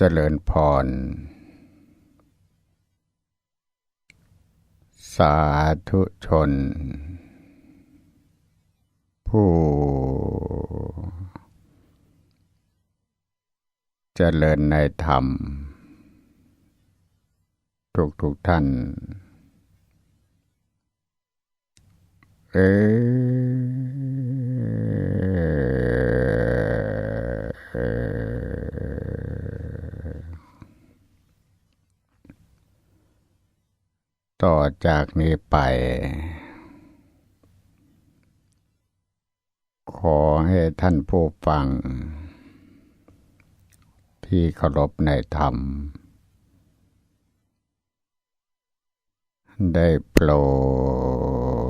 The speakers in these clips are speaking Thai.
เจริญพร สาธุชน ผู้ เจริญในธรรม ทุกทุกท่าน เอ ต่อจากนี้ไป ขอให้ท่านผู้ฟัง ที่เคารพในธรรม ได้โปร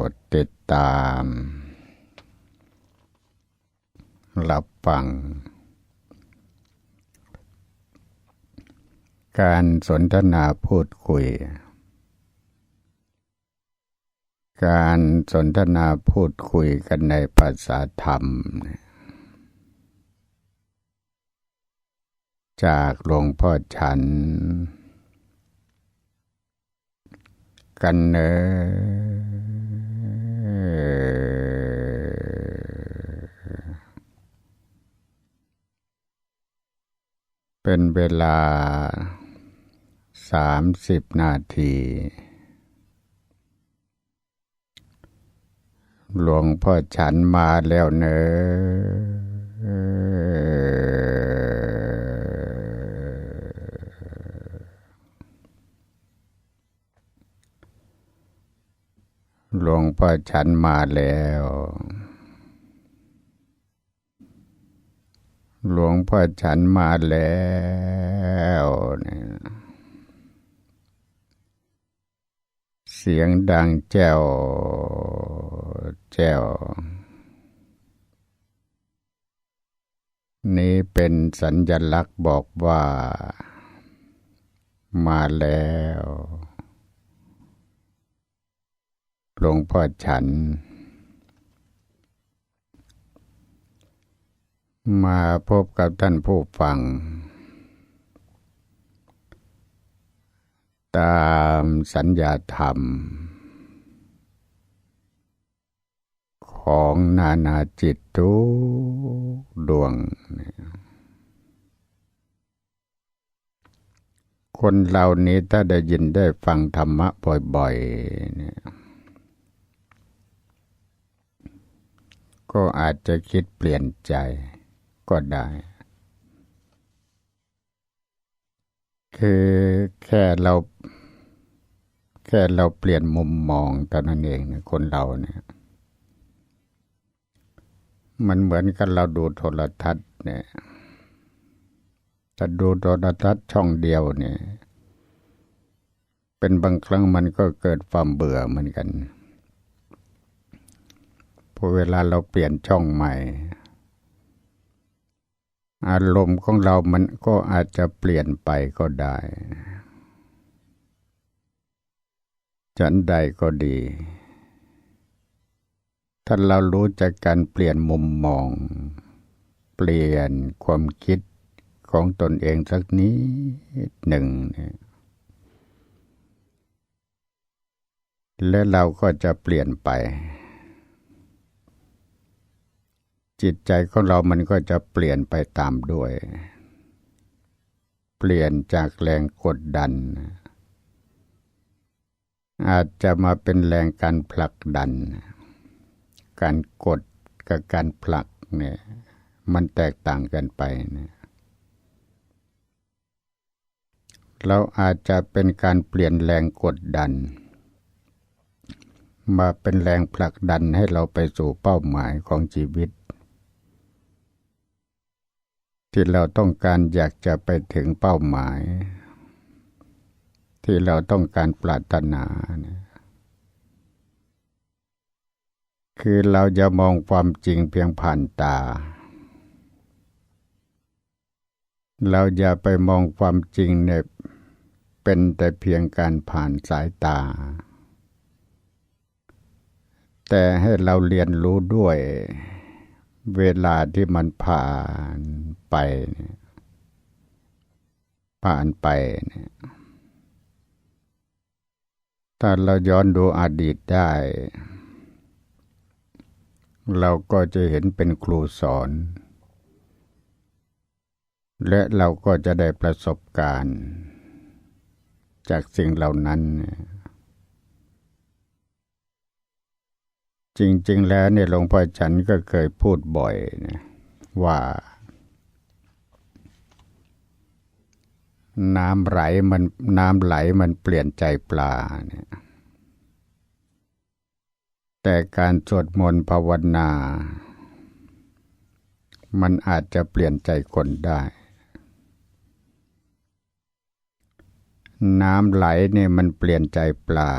ดติดตาม รับฟัง การสนทนาพูดคุย การสนทนาพูดคุยกันในภาษาธรรม จากหลวงพ่อฉัน กันเนอเป็นเวลาสามสิบนาที หลวงพ่อฉันมาแล้วเนอหลวงพ่อฉันมาแล้ว หลวงพ่อฉันมาแล้วเนี่ยเสียงดังแจ้ว แจ้วนี้เป็นสัญญลักษณ์บอกว่า มาแล้วหลวงพ่อฉัน มาพบกับท่านผู้ฟัง ตามสัญญาธรรม ของนานาจิตทุกดวง คนเหล่านี้ถ้าได้ยินได้ฟังธรรมะบ่อยๆเนี่ยก็อาจจะคิดเปลี่ยนใจก็ได้ คือแค่เรา แค่เราเปลี่ยนมุมมองตอนนั้นเองนะคนเราเนี่ย มันเหมือนกันเราดูโทรทัศน์เนี่ยถ้าดูโทรทัศน์ช่องเดียวเนี่ย เป็นบางครั้งมันก็เกิดความเบื่อเหมือนกันพอเวลาเราเปลี่ยนช่องใหม่ อารมณ์ของเรามันก็อาจจะเปลี่ยนไปก็ได้ฉันใดก็ดี ถ้าเรารู้จักการเปลี่ยนมุมมอง เปลี่ยนความคิดของตนเองสักนิดหนึ่งเนี่ยและเราก็จะเปลี่ยนไป จิตใจของเรามันก็จะเปลี่ยนไปตามด้วย เปลี่ยนจากแรงกดดัน อาจจะมาเป็นแรงการผลักดัน การกดกับการผลักเนี่ย มันแตกต่างกันไปเนี่ยเราอาจจะเป็นการเปลี่ยนแรงกดดัน มาเป็นแรงผลักดันให้เราไปสู่เป้าหมายของชีวิต ที่เราต้องการอยากจะไปถึงเป้าหมาย ที่เราต้องการปรารถนาเนี่ย คือเราจะมองความจริงเพียงผ่านตา เราอย่าไปมองความจริงเนี่ยเป็นแต่เพียงการผ่านสายตา แต่ให้เราเรียนรู้ด้วยเวลาที่มันผ่านไปผ่านไปเนี่ยถ้าเราย้อนดูอดีตได้ เราก็จะเห็นเป็นครูสอน และเราก็จะได้ประสบการณ์ จากสิ่งเหล่านั้น จริง ๆ แล้วเนี่ยหลวงพ่อฉันก็เคยพูดบ่อยนะว่าน้ำไหลมันน้ำไหลมันเปลี่ยนใจปลาเนี่ย แต่การสวดมนต์ภาวนา มันอาจจะเปลี่ยนใจคนได้ น้ำไหลเนี่ยมันเปลี่ยนใจปลา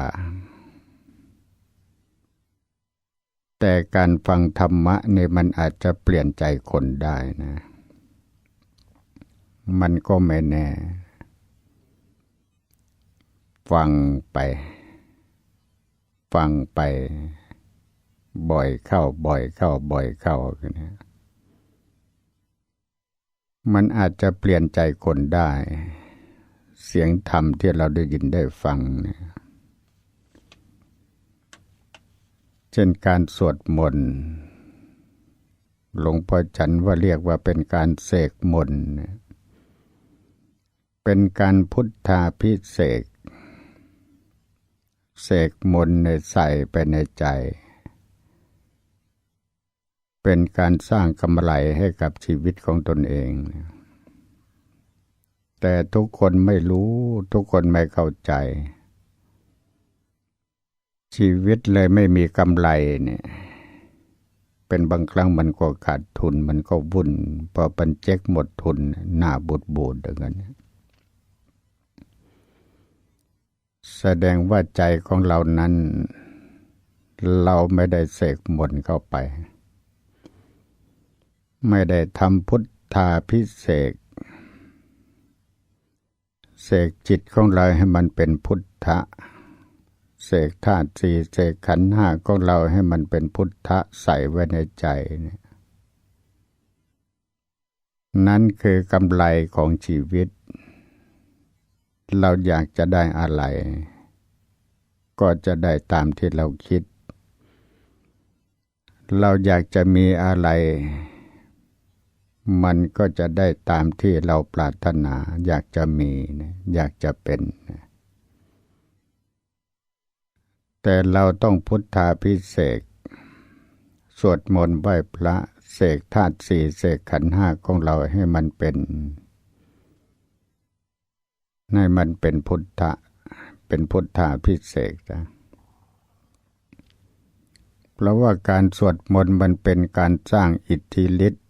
แต่การฟังธรรมะเนี่ยมันอาจจะเปลี่ยนใจคนได้นะ มันก็ไม่แน่ ฟังไป ฟังไป บ่อยเข้า บ่อยเข้า บ่อยเข้าเนี่ยมันอาจจะเปลี่ยนใจคนได้ เสียงธรรมที่เราได้ยินได้ฟังเนี่ยเช่นการสวดมนต์หลวงพ่อฉันว่าเรียกว่าเป็นการเสกมนต์เป็นการพุทธาพิเศษเสกมนในใส่ไปในใจ เป็นการสร้างกำไรให้กับชีวิตของตนเอง แต่ทุกคนไม่รู้ทุกคนไม่เข้าใจ ชีวิตเลยไม่มีกำไรเนี่ยเป็นบางครั้งมันก็ขาดทุนมันก็วุ่น พอปันเจ๊กหมดทุนหน้าบูดบูดอย่างนั้นแสดงว่าใจของเรานั้น เราไม่ได้เสกมนเข้าไป ไม่ได้ทำพุทธาพิเศษเสกจิตของเราให้มันเป็นพุทธะเสกธาตุสี่เสกขันห้าของเราให้มันเป็นพุทธะใส่ไว้ในใจเนี่ยนั่นคือกำไรของชีวิต เราอยากจะได้อะไร ก็จะได้ตามที่เราคิด เราอยากจะมีอะไร มันก็จะได้ตามที่เราปรารถนา อยากจะมีอยากจะเป็น แต่เราต้องพุทธาพิเศษสวดมนต์ไหว้พระเสกธาตุสี่เสกขันห้าของเราให้มันเป็น ให้มันเป็นพุทธะ เป็นพุทธาพิเศษนะเพราะว่าการสวดมนต์มันเป็นการสร้างอิทธิฤทธิ์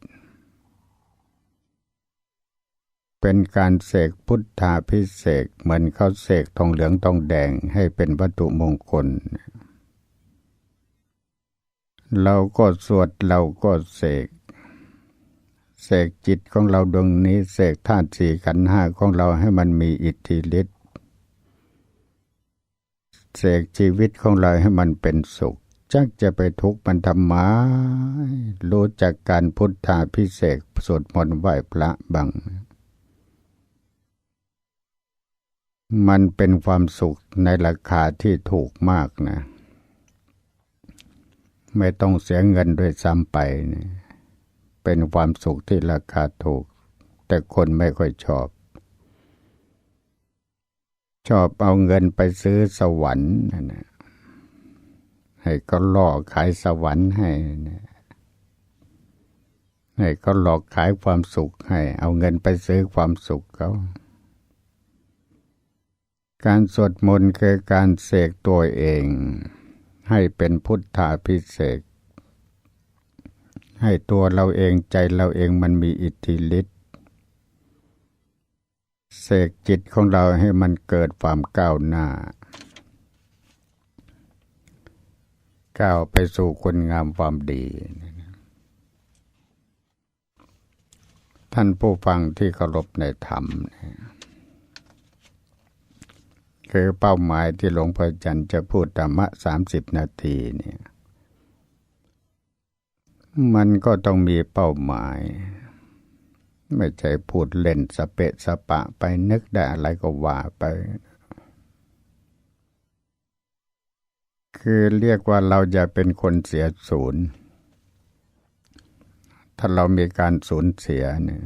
เป็นการเสกพุทธาพิเศษเหมือนเขาเสกทองเหลืองทองแดงให้เป็นวัตถุมงคล เราก็สวดเราก็เสกเสกจิตของเราดวงนี้เสกธาตุสี่ขันห้าของเราให้มันมีอิทธิฤทธิ์เสกชีวิตของเราให้มันเป็นสุข จักจะไปทุกข์มันทำไมรู้จักการพุทธาพิเศษสวดมนต์ไหว้พระบัง มันเป็นความสุขในราคาที่ถูกมากนะ ไม่ต้องเสียเงินด้วยซ้ำไปเนี่ยเป็นความสุขที่ราคาถูก แต่คนไม่ค่อยชอบ ชอบเอาเงินไปซื้อสวรรค์นะให้ก็หลอกขายสวรรค์ให้นะให้ก็หลอกขายความสุขให้ เอาเงินไปซื้อความสุขเขา การสวดมนต์คือการเสกตัวเอง ให้เป็นพุทธาพิเศษ ให้ตัวเราเองใจเราเองมันมีอิทธิฤทธิ์เสกจิตของเราให้มันเกิดความก้าวหน้า ก้าวไปสู่คุณงามความดี ท่านผู้ฟังที่เคารพในธรรม คือเป้าหมายที่หลวงพ่อจันจะพูดธรรมะสามสิบนาทีเนี่ย มันก็ต้องมีเป้าหมาย ไม่ใช่พูดเล่นสเปะสปะไปนึกได้อะไรก็ว่าไป คือเรียกว่าเราจะเป็นคนเสียศูนย์ ถ้าเรามีการสูญเสียเนี่ย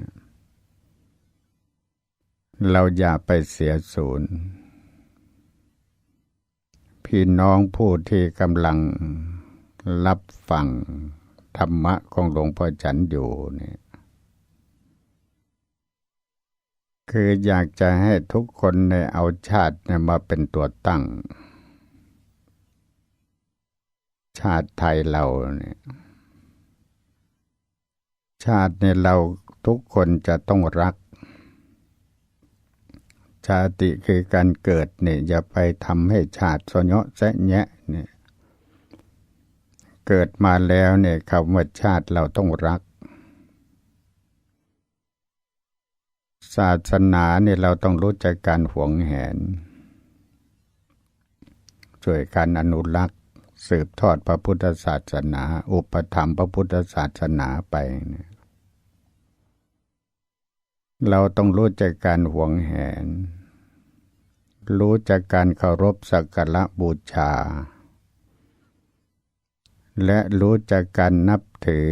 เราอย่าไปเสียศูนย์ พี่น้องผู้ที่กำลังรับฟังธรรมะของหลวงพ่อฉันอยู่เนี่ยคืออยากจะให้ทุกคนในเอาชาติมาเป็นตัวตั้ง ชาติไทยเราเนี่ยชาติในเราทุกคนจะต้องรัก ชาติคือการเกิดเนี่ยอย่าไปทำให้ชาติสยะแสะแยะเนี่ยเกิดมาแล้วเนี่ยคำว่าชาติเราต้องรัก ศาสนาเนี่ยเราต้องรู้จักการหวงแหน ช่วยการอนุรักษ์ สืบทอดพระพุทธศาสนา อุปธรรมพระพุทธศาสนาไปเนี่ย เราต้องรู้จักการหวงแหน รู้จักการเคารพสักการะบูชา และรู้จักการนับถือ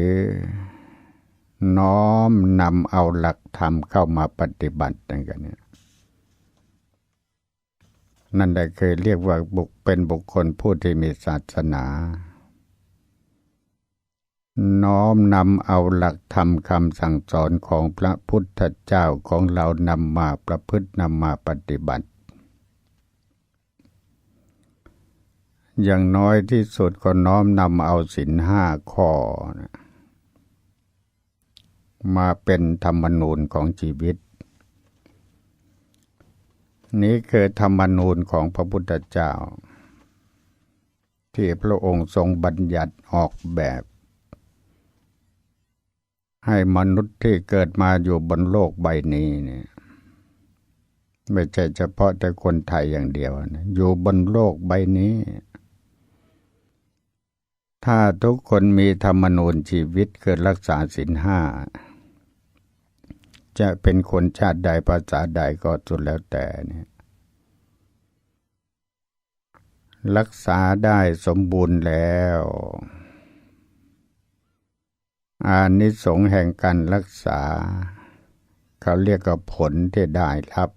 น้อมนำเอาหลักธรรมเข้ามาปฏิบัติกันเนี่ยนั่นแหละเคยเรียกว่าบุคเป็นบุคคลผู้ที่มีศาสนา น้อมนำเอาหลักธรรมคำสั่งสอนของพระพุทธเจ้าของเรานำมาประพฤตินำมาปฏิบัติ อย่างน้อยที่สุดก็น้อมนำเอาสินห้าข้อนะมาเป็นธรรมนูญของชีวิต นี้คือธรรมนูญของพระพุทธเจ้า ที่พระองค์ทรงบัญญัติออกแบบ ให้มนุษย์ที่เกิดมาอยู่บนโลกใบนี้เนี่ยไม่ใช่เฉพาะแต่คนไทยอย่างเดียวนะอยู่บนโลกใบนี้ ถ้าทุกคนมีธรรมนูญชีวิตเกิดรักษาศีลห้า จะเป็นคนชาติใดภาษาใดก็สุดแล้วแต่เนี่ยรักษาได้สมบูรณ์แล้ว อานิสงส์แห่งการรักษา เขาเรียกว่าผลที่ได้รับ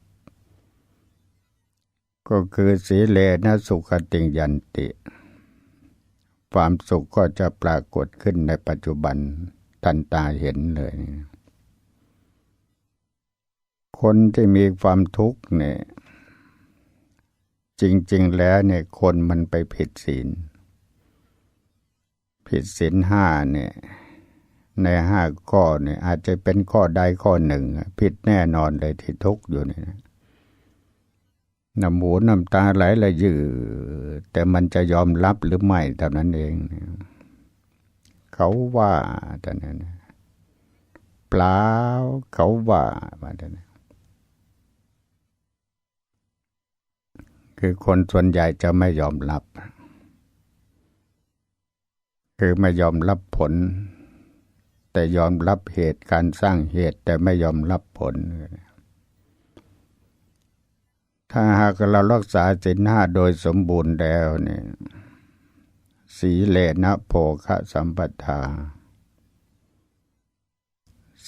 ก็คือสีเลนะสุขติงยันติ ความสุขก็จะปรากฏขึ้นในปัจจุบันทันตาเห็นเลย คนที่มีความทุกข์เนี่ย จริง ๆ แล้วเนี่ยคนมันไปผิดศีล ผิดศีลห้าเนี่ย ในห้าข้อเนี่ยอาจจะเป็นข้อใดข้อหนึ่ง ผิดแน่นอนเลยที่ทุกข์อยู่เนี่ยน้ำหมูน้ำตาไหลละยือแต่มันจะยอมรับหรือไม่เท่านั้นเองเขาว่าแต่นั้นเปล่าเขาว่ามาแต่นั้นคือคนส่วนใหญ่จะไม่ยอมรับ คือไม่ยอมรับผล แต่ยอมรับเหตุการสร้างเหตุแต่ไม่ยอมรับผล ถ้าหากเรารักษาศีลห้าโดยสมบูรณ์แล้วเนี่ยสีเลนะโภคะสัมปทา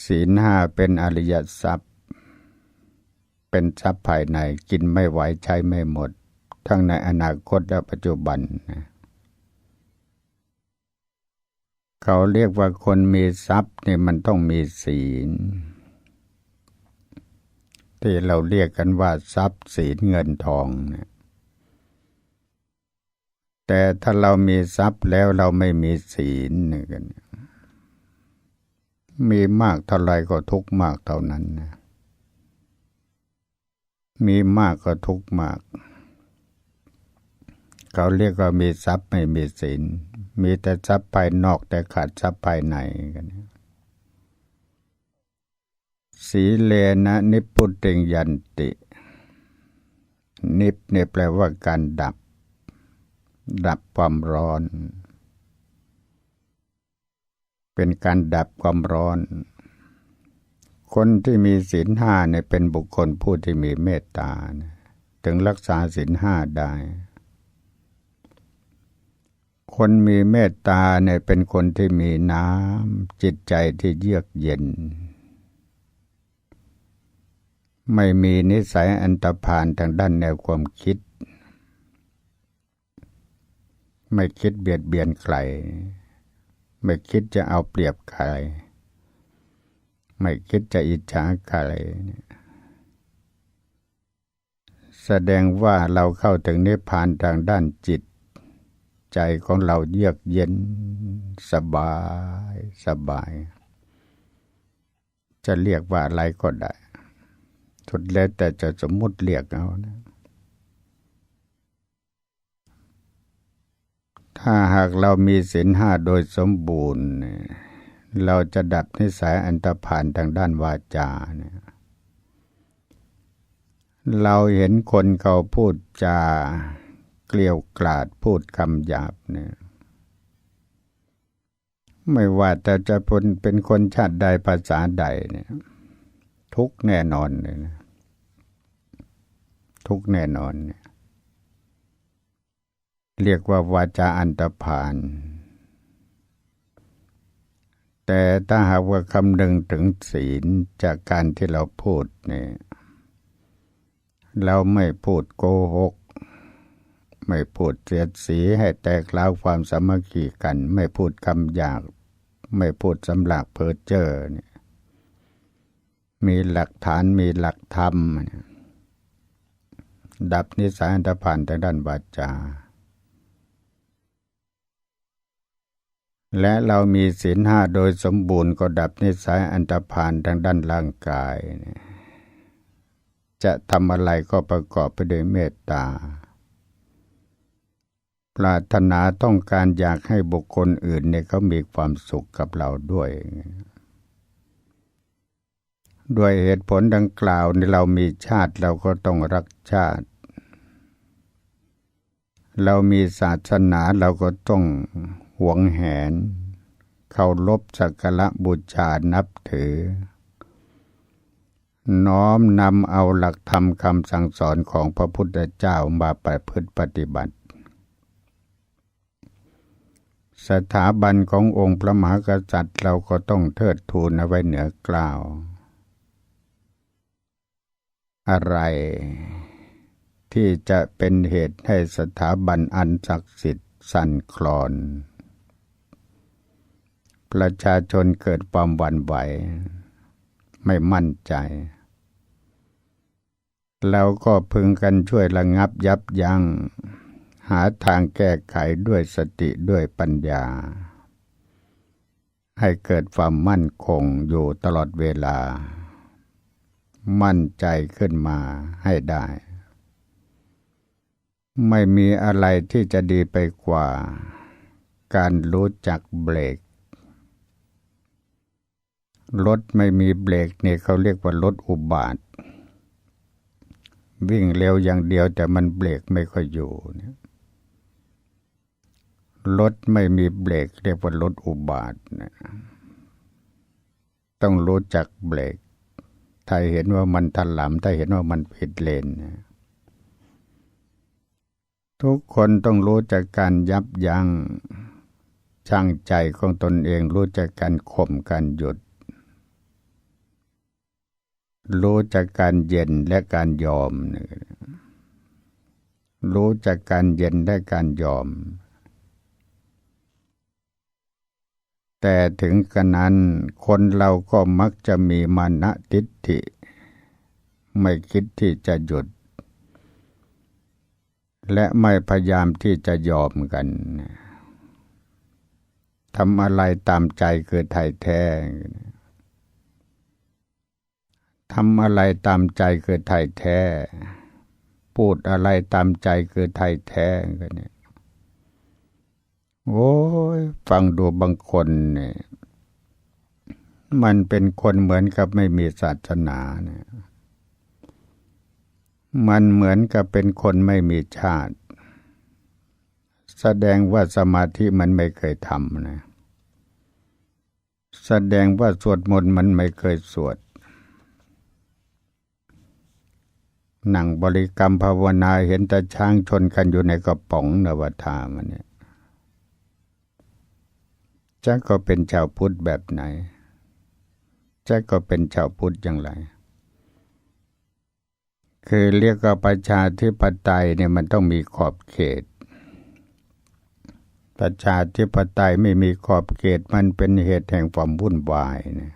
ศีลห้าเป็นอริยทรัพย์ เป็นทรัพย์ภายในกินไม่ไหวใช้ไม่หมด ทั้งในอนาคตและปัจจุบันนะ เขาเรียกว่าคนมีทรัพย์เนี่ยมันต้องมีศีล ที่เราเรียกกันว่าทรัพย์ศีลเงินทองนะแต่ถ้าเรามีทรัพย์แล้วเราไม่มีศีลนี่กันมีมากเท่าไรก็ทุกมากเท่านั้นนะมีมากก็ทุกมาก เขาเรียกว่ามีทรัพย์ไม่มีศีล มีแต่ทรัพย์ภายนอกแต่ขาดทรัพย์ภายในกันสีเลนะนิพุติงยันติ นิพเนี่ยแปลว่าการดับ ดับความร้อน เป็นการดับความร้อน คนที่มีศีลห้าเนี่ยเป็นบุคคลผู้ที่มีเมตตา ถึงรักษาศีลห้าได้ คนมีเมตตาเนี่ยเป็นคนที่มีน้ำจิตใจที่เยือกเย็น ไม่มีนิสัยอันตรพานทางด้านแนวความคิด ไม่คิดเบียดเบียนใครไม่คิดจะเอาเปรียบใครไม่คิดจะอิจฉาใครแสดงว่าเราเข้าถึงนิพพานทางด้านจิต ใจของเราเยือกเย็นสบายสบาย จะเรียกว่าอะไรก็ได้ทุดแล้วแต่จะสมมุติเรียกเอานะถ้าหากเรามีศีลห้าโดยสมบูรณ์ เราจะดับนิสัยอันตรพานทางด้านวาจาเนี่ยเราเห็นคนเขาพูดจา เกลียวกลาดพูดคำหยาบเนี่ยไม่ว่าแต่จะเป็นเป็นคนชาติใดภาษาใดเนี่ย ทุกแน่นอนเลยนะทุกแน่นอนเนี่ยเรียกว่าวาจาอันตรพาน แต่ถ้าหากว่าคำนึงถึงศีลจากการที่เราพูดเนี่ย เราไม่พูดโกหก ไม่พูดเสียดสีให้แตกเล้าความสามัคคีกัน ไม่พูดคำหยาบไม่พูดสำหลักเพ้อเจ้อเนี่ยมีหลักฐานมีหลักธรรม ดับนิสัยอันธพาลทางด้านวาจา และเรามีศีลห้าโดยสมบูรณ์ก็ดับนิสัยอันตรพานทางด้านร่างกาย จะทำอะไรก็ประกอบไปด้วยเมตตา ปรารถนาต้องการอยากให้บุคคลอื่นเนี่ยเขามีความสุขกับเราด้วยด้วยเหตุผลดังกล่าวในเรามีชาติเราก็ต้องรักชาติ เรามีศาสนาเราก็ต้องหวงแหนเคารพสักการะบูชานับถือ น้อมนำเอาหลักธรรมคำสั่งสอนของพระพุทธเจ้ามาไปพฤติปฏิบัติ สถาบันขององค์พระมหากษัตริย์เราก็ต้องเทิดทูนเอาไว้เหนือกล่าว อะไร ที่จะเป็นเหตุให้สถาบันอันศักดิ์สิทธิ์สั่นคลอน ประชาชนเกิดความหวั่นไหว ไม่มั่นใจ เราก็พึงกันช่วยระงับยับยัง้ง หาทางแก้ไขด้วยสติด้วยปัญญา ให้เกิดความมั่นคงอยู่ตลอดเวลา มั่นใจขึ้นมาให้ได้ ไม่มีอะไรที่จะดีไปกว่า การรู้จักเบรกรถไม่มีเบรกเนี่ยเขาเรียกว่ารถอุบาท วิ่งเร็วอย่างเดียวแต่มันเบรกไม่ค่อยอยู่เนี่ย รถไม่มีเบรกเรียกว่ารถอุบาทนะต้องรู้จักเบรกถ้าเห็นว่ามันถลำถ้าเห็นว่ามันผิดเลนนะทุกคนต้องรู้จักการยับยัง้งช่างใจของตนเองรู้จักการข่มการหยุด รู้จากการเย็นและการยอม รู้จากการเย็นและการยอม แต่ถึงกระนั้นคนเราก็มักจะมีมานะทิฏฐิ ไม่คิดที่จะหยุด และไม่พยายามที่จะยอมกันทำอะไรตามใจคือไทยแท้ทำอะไรตามใจคือไทยแท้ พูดอะไรตามใจคือไทยแท้กันเนี่ย โอ้ยฟังดูบางคนเนี่ยมันเป็นคนเหมือนกับไม่มีศาสนาเนี่ยมันเหมือนกับเป็นคนไม่มีชาติ แสดงว่าสมาธิมันไม่เคยทำนะแสดงว่าสวดมนต์มันไม่เคยสวดหนังบริกรรมภาวนาเห็นแต่ช้างชนกันอยู่ในกระป๋องนวทามันเนี่ย จะก็เป็นชาวพุทธแบบไหนจะก็เป็นชาวพุทธอย่างไร คือเรียกว่าประชาธิปไตยเนี่ยมันต้องมีขอบเขต ประชาธิปไตยไม่มีขอบเขตมันเป็นเหตุแห่งความวุ่นวายเนี่ย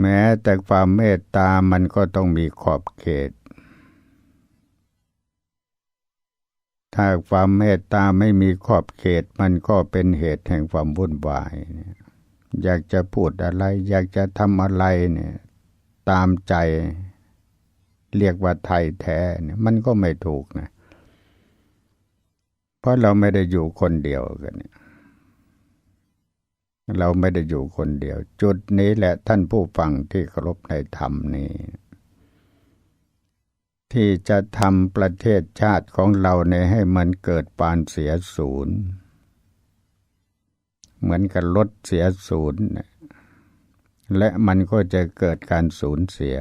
แม้แต่ความเมตตามันก็ต้องมีขอบเขต ถ้าความเมตตาไม่มีขอบเขตมันก็เป็นเหตุแห่งความวุ่นวายเนี่ยอยากจะพูดอะไร อยากจะทำอะไรเนี่ยตามใจเรียกว่าไทยแท้เนี่ยมันก็ไม่ถูกนะ เพราะเราไม่ได้อยู่คนเดียวกันเนี่ยเราไม่ได้อยู่คนเดียว จุดนี้แหละท่านผู้ฟังที่เคารพในธรรมนี้ ที่จะทำประเทศชาติของเราในให้มันเกิดปานเสียศูนย์ เหมือนกับรถเสียศูนย์ และมันก็จะเกิดการสูญเสีย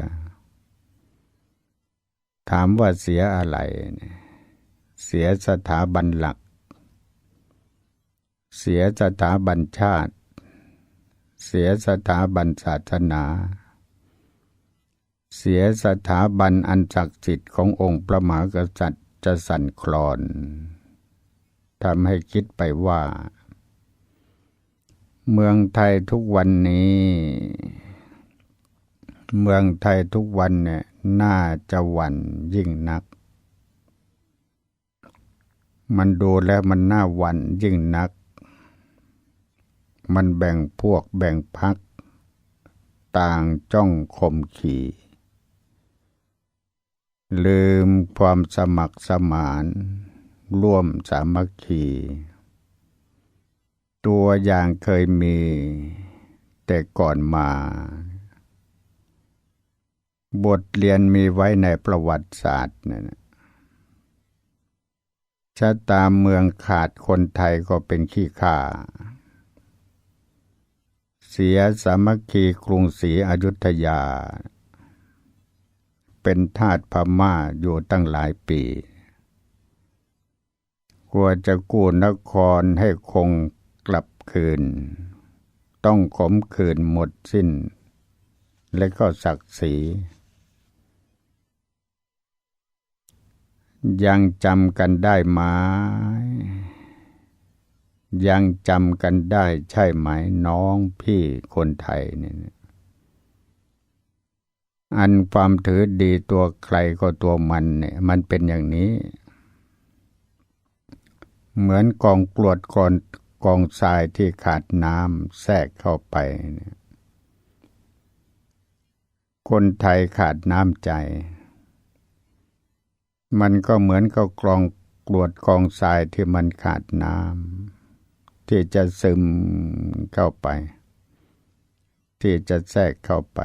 ถามว่าเสียอะไร เสียสถาบันหลัก เสียสถาบันชาติ เสียสถาบันศาสนา เสียสถาบันอันศักดิ์สิทธิ์ขององค์พระมหากษัตริย์จะสั่นคลอนทำให้คิดไปว่า เมืองไทยทุกวันนี้ เมืองไทยทุกวันเนี่ยน่าจะหวั่นยิ่งนัก มันดูแล้วมันน่าหวั่นยิ่งนัก มันแบ่งพวกแบ่งพัก ต่างจ้องคมขี่ ลืมความสมัครสมาน ร่วมสามัคคี ตัวอย่างเคยมี แต่ก่อนมา บทเรียนมีไว้ในประวัติศาสตร์นะชะตาเมืองขาดคนไทยก็เป็นขี้ข่า เสียสามัคคีกรุงศรีอยุธยา เป็นทาสพม่าอยู่ตั้งหลายปี กลัวจะกู้นครให้คงกลับคืน ต้องขมคืนหมดสิ้น และก็ศักดิ์ศรียังจำกันได้ไหมยังจำกันได้ใช่ไหมน้องพี่คนไทยเนี่ย อันความถือดีตัวใครก็ตัวมันเนี่ยมันเป็นอย่างนี้ เหมือนกองกลวดกอนกองทรายที่ขาดน้ำแทรกเข้าไป คนไทยขาดน้ำใจ มันก็เหมือนกับกรองกรวดกองทรายที่มันขาดน้ำที่จะซึมเข้าไป ที่จะแทรกเข้าไป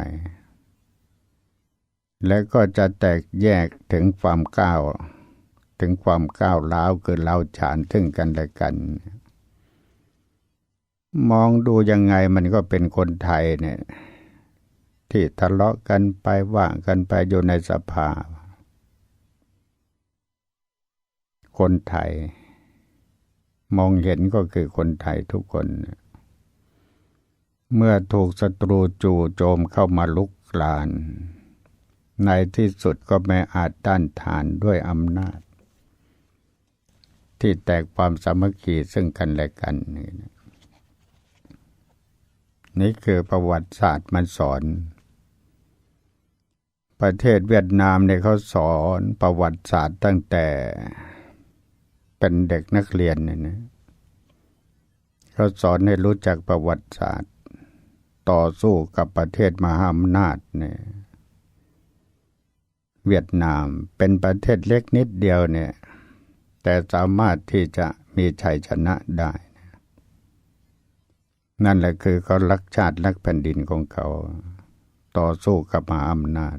และก็จะแตกแยกถึงความก้าว ถึงความก้าวล้าวคือเราฉานถึงกันและกัน มองดูยังไงมันก็เป็นคนไทยเนี่ย ที่ทะเลาะกันไปว่ากันไปอยู่ในสภา คนไทย มองเห็นก็คือคนไทยทุกคน เมื่อถูกศัตรูจู่โจมเข้ามาลุกลาน ในที่สุดก็ไม่อาจต้านทานด้วยอำนาจ ที่แตกความสามัคคีซึ่งกันและกันนี่นี่คือประวัติศาสตร์มันสอน ประเทศเวียดนามเนี่ยเขาสอนประวัติศาสตร์ตั้งแต่เป็นเด็กนักเรียนเนี่ยนะเขาสอนให้รู้จักประวัติศาสตร์ ต่อสู้กับประเทศมหาอำนาจเนี่ย เวียดนามเป็นประเทศเล็กนิดเดียวเนี่ย แต่สามารถที่จะมีชัยชนะได้ นั่นแหละคือเขารักชาติรักแผ่นดินของเขา ต่อสู้กับมหาอำนาจ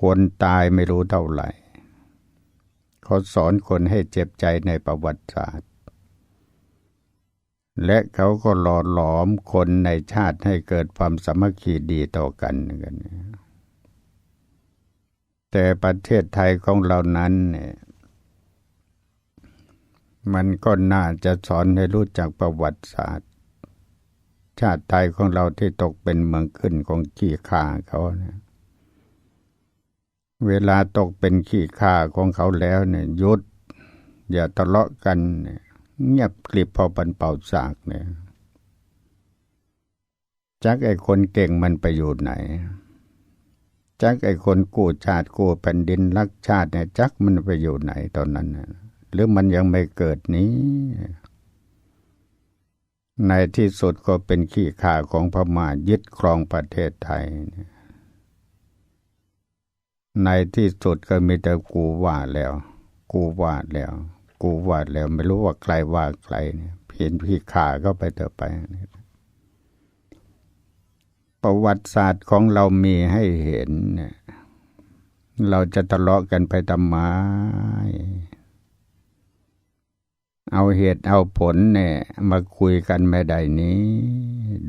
คนตายไม่รู้เท่าไหร่เขาสอนคนให้เจ็บใจในประวัติศาสตร์ และเขาก็หล่อหลอมคนในชาติให้เกิดความสามัคคีดีต่อกันกันเนี่ย แต่ประเทศไทยของเรานั้นเนี่ยมันก็น่าจะสอนให้รู้จักประวัติศาสตร์ ชาติไทยของเราที่ตกเป็นเมืองขึ้นของขี้ข่าเขาเนี่ยเวลาตกเป็นขี้ข่าของเขาแล้วเนี่ยยุด อย่าทะเลาะกัน เงียบกลิบพอปันเป่าสากเนี่ยจักไอ้คนเก่งมันไปอยู่ไหน จักไอ้คนกู้ชาติกู้แผ่นดินรักชาติเนี่ยจักมันไปอยู่ไหนตอนนั้นนะหรือมันยังไม่เกิดนี้ ในที่สุดก็เป็นขี้ข่าของพม่ายึดครองประเทศไทย ในที่สุดก็มีแต่กูว่าแล้ว กูว่าแล้ว กูว่าแล้ว ไม่รู้ว่าใครว่าใครเนี่ยเพียนพี่ข่าก็ไปเถอะไป ประวัติศาสตร์ของเรามีให้เห็นเนี่ยเราจะทะเลาะกันไปทำไมเอาเหตุเอาผลเนี่ย มาคุยกันไม่ได้นี้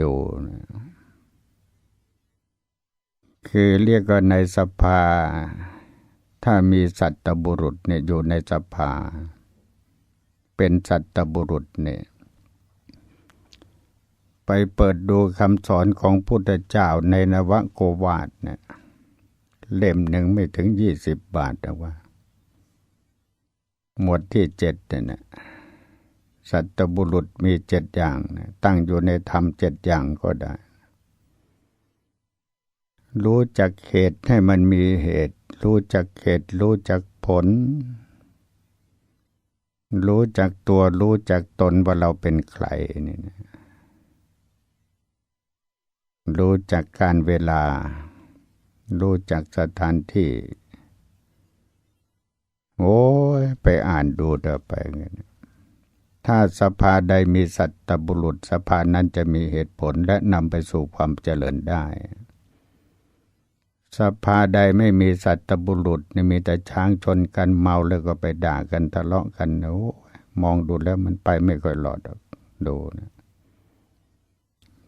ดู คือเรียกว่าในสภา ถ้ามีสัตบุรุษเนี่ยอยู่ในสภา เป็นสัตบุรุษเนี่ย ไปเปิดดูคำสอนของพุทธเจ้าในนวโกวาทเนี่ยเล่มหนึ่งไม่ถึงยี่สิบบาทแต่ว่า หมวดที่เจ็ดเนี่ยสัตบุรุษมีเจ็ดอย่างนะตั้งอยู่ในธรรมเจ็ดอย่างก็ได้ รู้จักเหตุให้มันมีเหตุ รู้จักเหตุรู้จักผล รู้จักตัวรู้จักตนว่าเราเป็นใครนี่นะ รู้จักการเวลา รู้จักสถานที่ โอ้ย ไปอ่านดูเถอะไปเงี้ยถ้าสภาใดมีสัตตบุรุษสภานั้นจะมีเหตุผลและนำไปสู่ความเจริญได้ สภาใดไม่มีสัตตบุรุษนี่มีแต่ช้างชนกันเมาแล้วก็ไปด่ากันทะเลาะกันโอ้มองดูแล้วมันไปไม่ค่อยหลอดดูนะ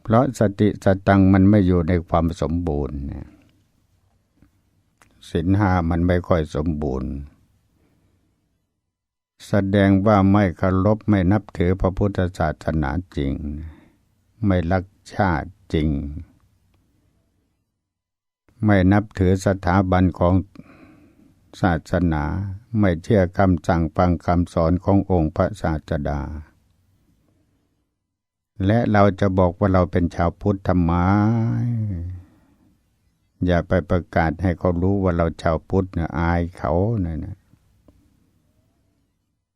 เพราะสติสตังมันไม่อยู่ในความสมบูรณ์สินห้ามันไม่ค่อยสมบูรณ์ แสดงว่าไม่เคารพไม่นับถือพระพุทธศาสนาจริง ไม่รักชาติจริง ไม่นับถือสถาบันของศาสนา ไม่เชื่อคำสั่งฟังคำสอนขององค์พระศาสดา และเราจะบอกว่าเราเป็นชาวพุทธทำไมอย่าไปประกาศให้เขารู้ว่าเราชาวพุทธเนี่ยอายเขาเนี่ยนะ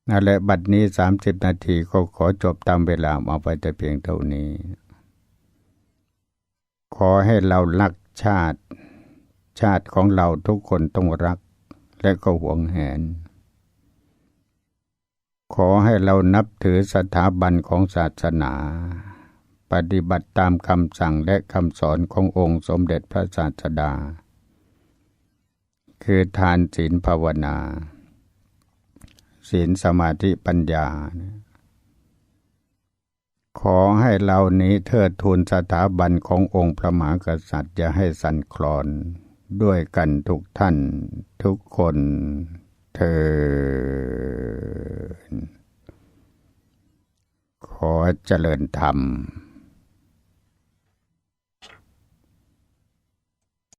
นั่นแหละบัดนี้สามสิบนาทีก็ขอจบตามเวลาเอาไปแต่เพียงเท่านี้ ขอให้เรารักชาติ ชาติของเราทุกคนต้องรักและก็หวงแหน ขอให้เรานับถือสถาบันของศาสนา ปฏิบัติตามคำสั่งและคำสอนขององค์สมเด็จพระศาสดา คือทานศีลภาวนา ศีลสมาธิปัญญา ขอให้เรานี้เทิดทูนสถาบันขององค์พระมหากษัตริย์อย่าให้สั่นคลอน ด้วยกันทุกท่านทุกคน เธอขอเจริญธรรม